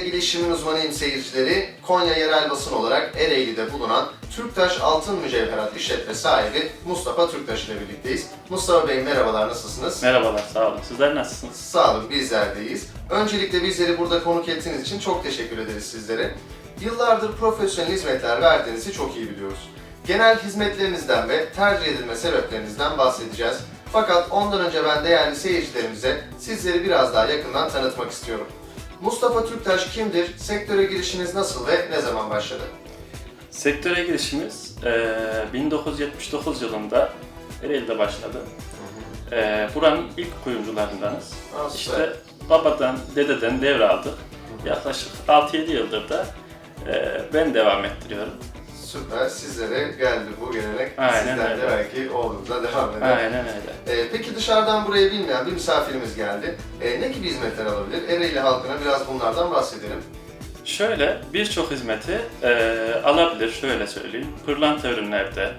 Sevgili işimin uzmanıyım seyircileri, Konya yerel basın olarak Ereğli'de bulunan Türktaş Altın Mücevherat işletme sahibi Mustafa Türktaş ile birlikteyiz. Mustafa Bey merhabalar, nasılsınız? Merhabalar, sağ olun. Sizler nasılsınız? Sağ olun, bizler deyiz. Öncelikle bizleri burada konuk ettiğiniz için çok teşekkür ederiz sizlere. Yıllardır profesyonel hizmetler verdiğinizi çok iyi biliyoruz. Genel hizmetlerinizden ve tercih edilme sebeplerinizden bahsedeceğiz. Fakat ondan önce ben değerli seyircilerimize sizleri biraz daha yakından tanıtmak istiyorum. Mustafa Türktaş kimdir? Sektöre girişiniz nasıl ve ne zaman başladı? Sektöre girişimiz eee, 1979 yılında Ereğli'de başladı. Eee, buranın ilk kuyumcularındanız. İşte babadan, dededen devraldık. Yaklaşık 6-7 yıldır da eee, ben devam ettiriyorum. Süper, sizlere geldi bu gelenek. Aynen Sizden de öyle. belki oğlunuza devam eder. Aynen öyle. Ee, peki dışarıdan buraya bilmeyen bir misafirimiz geldi. Ee, ne gibi hizmetler alabilir? Ereğli halkına biraz bunlardan bahsedelim. Şöyle birçok hizmeti eee, alabilir, şöyle söyleyeyim. Pırlanta ürünlerde,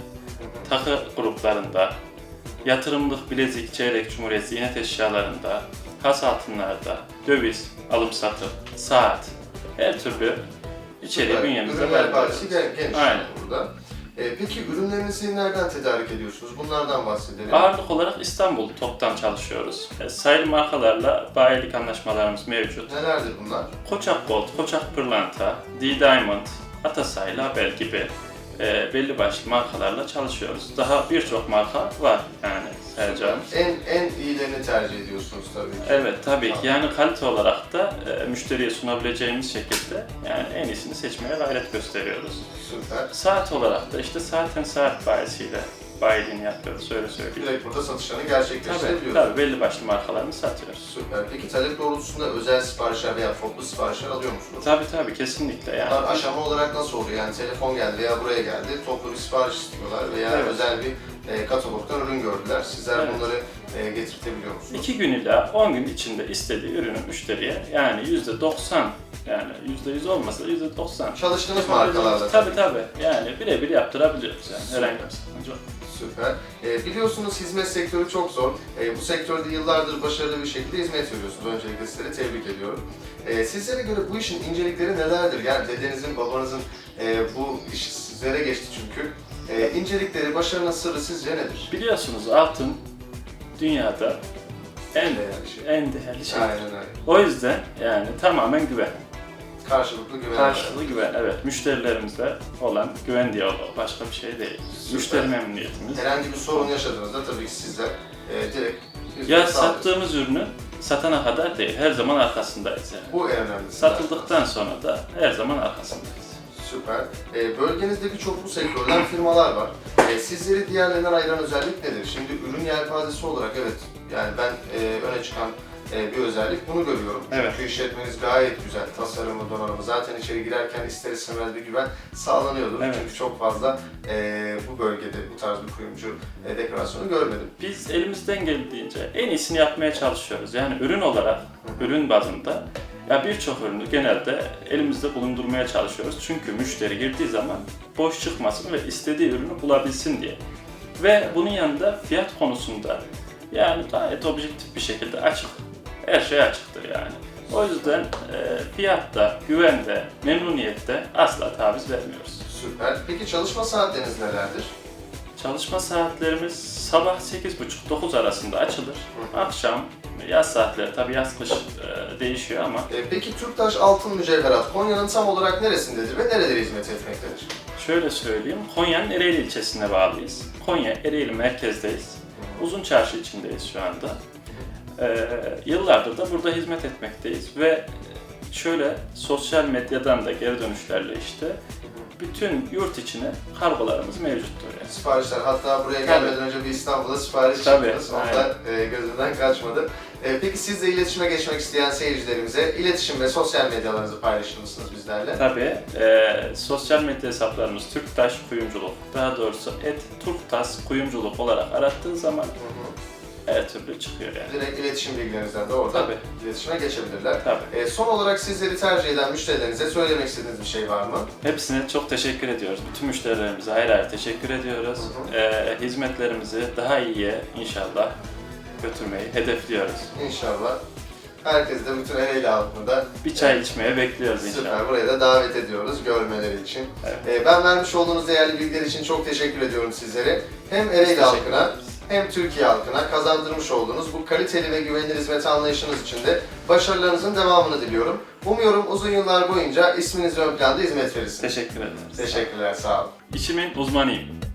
takı gruplarında, yatırımlık bilezik, çeyrek, cumhuriyet, ziynet eşyalarında, has altınlarda, döviz, alım satım, saat, her türlü içeriği Süper. bünyemizde Ürünler var. partisi gen- geniş Aynen. burada. Ee, peki ürünlerinizi nereden tedarik ediyorsunuz? Bunlardan bahsedelim. Ağırlık olarak İstanbul toptan çalışıyoruz. E, Sayılı markalarla bayilik anlaşmalarımız mevcut. Nelerdir bunlar? Koçak Gold, Koçak Pırlanta, D-Diamond, Atasay, Label gibi e, belli başlı markalarla çalışıyoruz. Daha birçok marka var yani sayacağımız. En en iyilerini tercih ediyorsunuz tabii ki. Evet tabii ki yani kalite olarak da e, müşteriye sunabileceğimiz şekilde yani en iyisini seçmeye gayret gösteriyoruz. Süper. Saat olarak da işte zaten saat bayisiyle bayiliğini yapıyoruz öyle söyleyeyim. Direkt burada satışlarını Tabii, gerçekleştirebiliyorsunuz. tabii belli başlı markalarını satıyoruz. Süper. Peki talep doğrultusunda özel siparişler veya toplu siparişler alıyor musunuz? Tabii tabii kesinlikle yani. Bunlar aşama olarak nasıl oluyor? Yani telefon geldi veya buraya geldi, toplu bir sipariş istiyorlar veya Evet. özel bir e, katalogdan ürün gördüler. Sizler Evet. bunları e, getirtebiliyor musunuz? 2 gün ila 10 gün içinde istediği ürünü müşteriye yani %90 yani %100 olmasa da %90 Çalıştığınız markalarla. Tabii tabii yani birebir yaptırabiliyoruz yani herhangi bir sıkıntı yok. Süper. E, biliyorsunuz hizmet sektörü çok zor. E, bu sektörde yıllardır başarılı bir şekilde hizmet veriyorsunuz. Öncelikle sizleri tebrik ediyorum. E, sizlere göre bu işin incelikleri nelerdir? Yani dedenizin, babanızın e, bu iş sizlere geçti çünkü. E, incelikleri, başarının sırrı sizce nedir? Biliyorsunuz altın dünyada en değerli şey. en değerli şey. Aynen öyle. O yüzden yani tamamen güven. Karşılıklı güven. Karşılıklı güven. Evet müşterilerimize olan güven diyaloğu başka bir şey değil. Süper. Müşteri memnuniyetimiz. Herhangi bir sorun yaşadığınızda tabii ki sizler e, direkt Ya sattığımız ürünü satana kadar değil her zaman arkasındayız yani. Bu en önemlisi. Satıldıktan sonra da her zaman arkasındayız. Süper. E, bölgenizde birçok bu sektörden firmalar var. E, sizleri diğerlerinden ayıran özellik nedir? Şimdi ürün yelpazesi olarak evet yani ben e, öne çıkan e, bir özellik bunu görüyorum. Evet. Çünkü işletmeniz gayet güzel. Tasarımı, donanımı. Zaten içeri girerken ister istemez bir güven sağlanıyordur. Evet. Çünkü çok fazla e, bu bölgede bu tarz bir kuyumcu e, dekorasyonu görmedim. Biz elimizden geldiğince en iyisini yapmaya çalışıyoruz. Yani ürün olarak, ürün bazında ya birçok ürünü genelde elimizde bulundurmaya çalışıyoruz. Çünkü müşteri girdiği zaman boş çıkmasın ve istediği ürünü bulabilsin diye. Ve bunun yanında fiyat konusunda yani gayet objektif bir şekilde açık. Her şey açıktır yani. O yüzden e, fiyatta, güvende, memnuniyette asla taviz vermiyoruz. Süper. Peki çalışma saatleriniz nelerdir? Çalışma saatlerimiz sabah 8.30-9 arasında açılır. Akşam yaz saatleri tabii yaz kış e, değişiyor ama E, peki Türktaş Altın Mücevherat Konya'nın tam olarak neresindedir ve nerelere hizmet etmektedir? şöyle söyleyeyim. Konya'nın Ereğli ilçesine bağlıyız. Konya Ereğli merkezdeyiz. Uzun çarşı içindeyiz şu anda. E, yıllardır da burada hizmet etmekteyiz ve şöyle sosyal medyadan da geri dönüşlerle işte bütün yurt içine kargolarımız mevcuttur yani. Siparişler hatta buraya Tabii. gelmeden önce bir İstanbul'a sipariş Tabii, çıktınız. Onlar e, gözümden kaçmadı. E, peki siz de iletişime geçmek isteyen seyircilerimize iletişim ve sosyal medyalarınızı paylaşır mısınız bizlerle? Tabii. e, sosyal medya hesaplarımız Türktaş Kuyumculuk. Daha doğrusu et Turktas Kuyumculuk olarak arattığı zaman Hı hı. Her türlü çıkıyor yani. Direkt iletişim bilgilerinizden de oradan Tabii. iletişime geçebilirler. Tabii. E, son olarak sizleri tercih eden müşterilerinize söylemek istediğiniz bir şey var mı? Hepsine çok teşekkür ediyoruz. Bütün müşterilerimize ayrı ayrı teşekkür ediyoruz. Hı E, hizmetlerimizi daha iyiye inşallah götürmeyi hedefliyoruz. İnşallah. Herkes de bütün Ereğli halkını da Bir çay içmeye bekliyoruz inşallah. Süper. Buraya da davet ediyoruz görmeleri için. Evet. Ee, ben vermiş olduğunuz değerli bilgiler için çok teşekkür ediyorum sizlere. Hem Ereğli teşekkür halkına. Hem Türkiye halkına kazandırmış olduğunuz bu kaliteli ve güvenilir hizmet anlayışınız için de başarılarınızın devamını diliyorum. Umuyorum uzun yıllar boyunca isminiz ön planda hizmet verirsiniz. Teşekkür ederiz. Teşekkürler, sağ olun. İşimin uzmanıyım.